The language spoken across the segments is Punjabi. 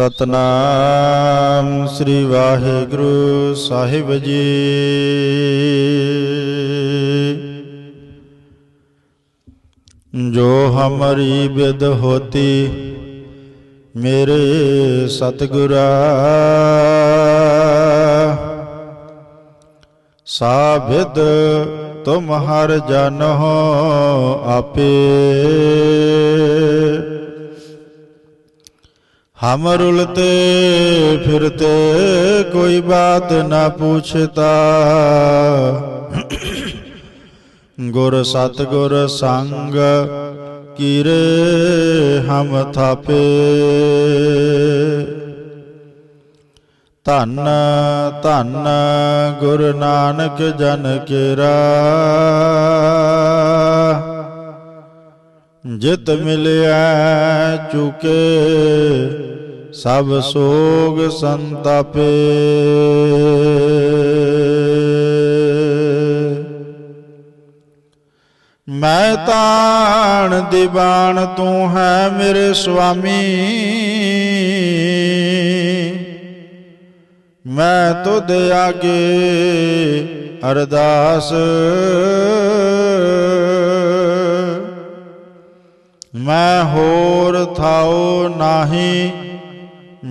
ਸਤਨਾਮ ਸ੍ਰੀ ਵਾਹਿਗੁਰੂ ਸਾਹਿਬ ਜੀ। ਜੋ ਹਮਰੀ ਬਿਦ ਹੋਤੀ, ਮੇਰੇ ਸਤਿਗੁਰਾ। ਸਾਬਿਦ ਤੁਮ ਹਰ ਜਨੋ ਆਪੇ। हम रुलते फिरते कोई बात ना पूछता गुर सतगुर संग कीरे हम थापे ਧੰਨ ਧੰਨ ਗੁਰੂ ਨਾਨਕ ਜਨ ਕੇਰਾ ਜਿਤ ਮਿਲਿਆ ਚੁਕੇ, ਸਭ ਸੋਗ ਸੰਤਾਪੇ। ਮੈਂ ਤਾਣ ਦੀਵਾਨ ਤੂੰ ਹੈ ਮੇਰੇ ਸੁਆਮੀ। ਮੈਂ ਤੁਧ ਆਗੇ ਅਰਦਾਸ ਮੈਂ ਹੋਰ ਥਾਉ ਨਾਹੀ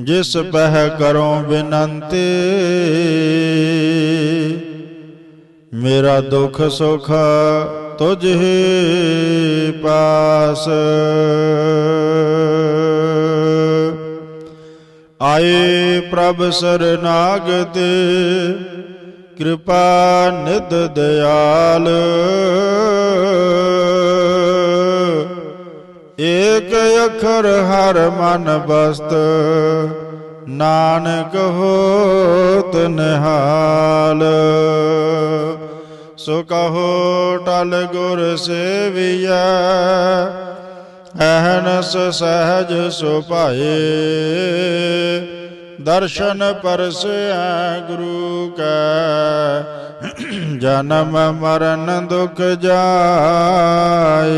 ਜਿਸ ਪਹਿ ਕਰੋ ਬਿਨੰਤੀ ਮੇਰਾ ਦੁਖ ਸੁਖ ਤੁਝ ਹੀ ਪਾਸ ਆਏ ਪ੍ਰਭ ਸਰਨਾਗਤ ਕਿਰਪਾ ਨਿਦ ਦਿਆਲ ਏਕ ਅਖਰ ਹਰ ਮਨ ਬਸਤ ਨਾਨਕ ਹੋਤ ਨਿਹਾਲ। ਸੋ ਕਹੋ ਟਲ ਗੁਰ ਸੇਵੀਐ ਅਹਨਸ ਸਹਜ ਸੁਭਾਏ ਦਰਸ਼ਨ ਪਰਸੈ ਗੁਰੂ ਕੈ, ਜਨਮ ਮਰਨ ਦੁਖ ਜਾਏ।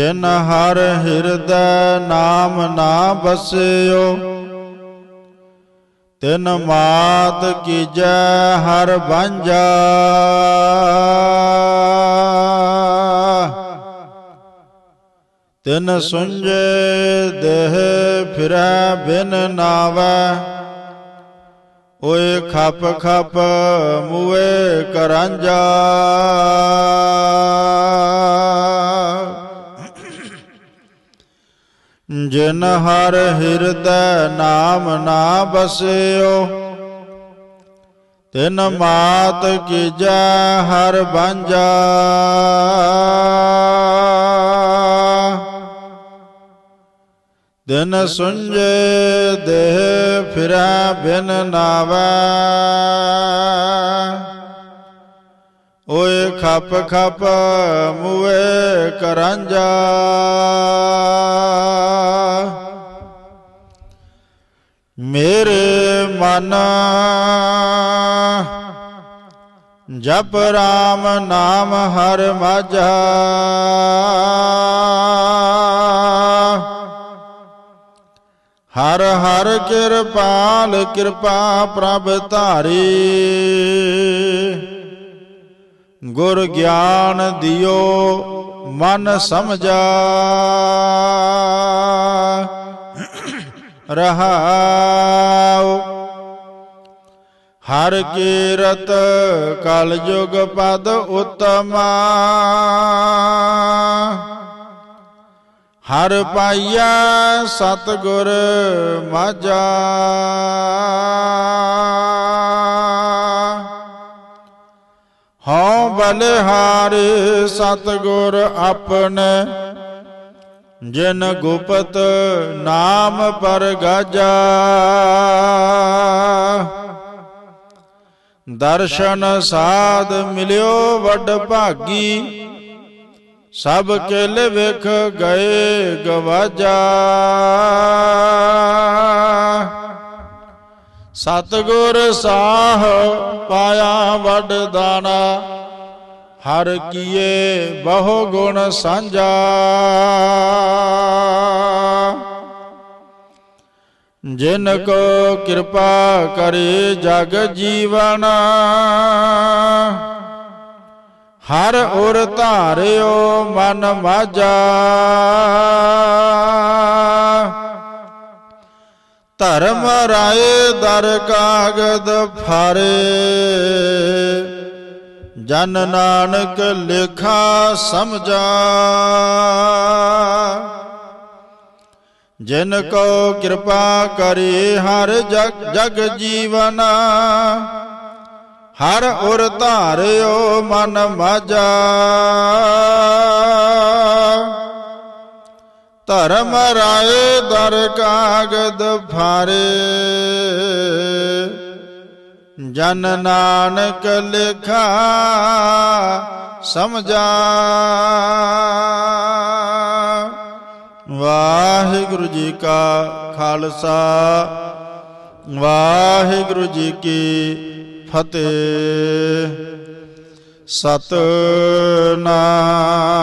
ਜਿਨ ਹਰ ਹਿਰਦੈ ਨਾਮ ਨਾ ਬਸਿਓ, ਤਿਨ ਮਾਤ ਕੀਜੈ ਹਰ ਬੰਜਾ। ਤਿਨ ਸੁੰਜੇ ਦੇਹ ਫਿਰੈ ਬਿਨ ਨਾਵੈ, ਓਏ ਖਪ ਖਪ ਮੂਏ ਕਰਾਂਜਾ। ਜਿਨ ਹਰ ਹਿਰਦੈ ਨਾਮ ਨਾ ਬਸਿਓ, ਤਿਨ ਮਾਤ ਕੀਜੈ ਹਰ ਬਾਂਝਾ ਦਿਨ ਸੁੰਜੇ ਦੇਹ ਫਿਰੈ ਬਿਨ ਨਾਵੈ। ਓਏ ਖਪ ਖਪ ਮੂਏ ਕਰੰਜਾ। ਮੇਰੇ ਮਨ ਜਪ ਰਾਮ ਨਾਮ ਹਰ ਮਾਝਾ। ਹਰ ਹਰ ਕਿਰਪਾਲ ਕਿਰਪਾ ਪ੍ਰਭ ਧਾਰੀ। ਗੁਰ ਗਿਆਨ ਦਿਓ, ਮਨ ਸਮਝਾ। ਰਹਾਉ। ਹਰ ਕੀਰਤ ਕਲ ਯੁਗ ਪਦ ਉਤਮਾ। ਹਰ ਪਾਈਆ ਸਤਗੁਰ ਮਾਝਾ। ਹਉ ਬਲਿਹਾਰੇ ਸਤਗੁਰ ਆਪਣੇ, ਜਿਨ ਗੁਪਤ ਨਾਮ ਪਰ ਗਾਜਾ ਦਰਸ਼ਨ ਸਾਧ ਮਿਲਿਓ ਵੱਡ ਭਾਗੀ, ਸਭ ਕੇਲੇ ਵਿਖ ਗਏ ਗਵਾਜਾ। ਸਤਗੁਰ ਸਾਹ ਪਾਇਆ ਵੱਡ ਦਾਣਾ ਹਰ ਕੀਏ ਬਹੁ ਗੁਣ ਸਾਂਝਾ। ਜਿਨ ਕੋ ਕਿਰਪਾ ਕਰੇ ਜਗ ਜੀਵਨ, ਹਰ ਔਰ ਧਾਰਿਓ ਮਨ ਮਾਝਾ। ਧਰਮ ਰਾਏ ਦਰ ਕਾਗਦ ਫਾਰੇ। ਜਨ ਨਾਨਕ ਲਿਖਾ ਸਮਝਾ। ਜਿਨ ਕੋ ਕਿਰਪਾ ਕਰੇ ਹਰ ਜਗ ਜਗ ਜੀਵਨ। ਹਰ ਉਰ ਧਾਰਿਓ ਮਨ ਮਾਝਾ ਧਰਮ ਰਾਏ ਦਰ ਕਾਗਦ ਫਾਰੇ ਜਨ ਨਾਨਕ ਲਿਖਾ ਸਮਝਾ ਵਾਹਿਗੁਰੂ ਜੀ ਕਾ ਖਾਲਸਾ ਵਾਹਿਗੁਰੂ ਜੀ ਕੀ ਫਤਿਹ ਸਤਨਾਮ